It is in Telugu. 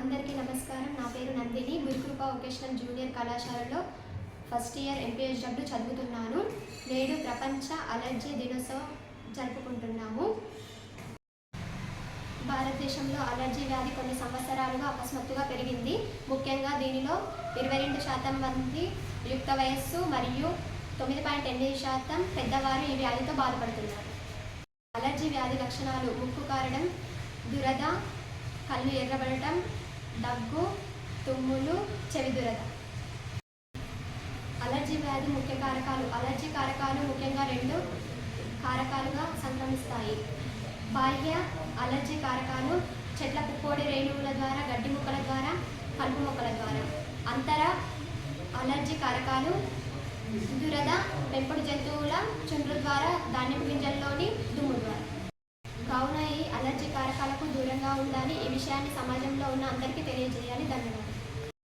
అందరికీ నమస్కారం. నా పేరు నందిని. గురుకృప వొకేషనల్ జూనియర్ కళాశాలలో ఫస్ట్ ఇయర్ ఎంపీహెచ్డబ్ల్యూ చదువుతున్నాను. నేడు ప్రపంచ అలర్జీ దినోత్సవం జరుపుకుంటున్నాము. భారతదేశంలో అలర్జీ వ్యాధి కొన్ని సంవత్సరాలుగా అకస్మాత్తుగా పెరిగింది. ముఖ్యంగా దీనిలో ఇరవై రెండు శాతం మంది యుక్త వయస్సు మరియు తొమ్మిది పాయింట్ ఎనిమిది శాతం పెద్దవారు ఈ వ్యాధితో బాధపడుతున్నారు. అలర్జీ వ్యాధి లక్షణాలు ముక్కు కారడం దురద కళ్ళు ఎర్రబడటం దగ్గు తుమ్ములు చెవి దురద. అలర్జీ వ్యాధి ముఖ్య కారకాలు. అలర్జీ కారకాలు ముఖ్యంగా రెండు కారకాలుగా సంక్రమిస్తాయి. బాహ్య అలర్జీ కారకాలు చెట్ల పుక్కోడి రేణువుల ద్వారా గడ్డి మొక్కల ద్వారా కలుపు మొక్కల ద్వారా. అంతర అలర్జీ కారకాలు దురద పెంపుడు జంతువుల చుండ్రు ద్వారా ధాన్యం గింజల్లోని దుమ్ము. అలర్జీ కారకాలకు దూరంగా ఉండాలి. ఈ విషయాన్ని సమాజంలో ఉన్న అందరికీ తెలియజేయాలి.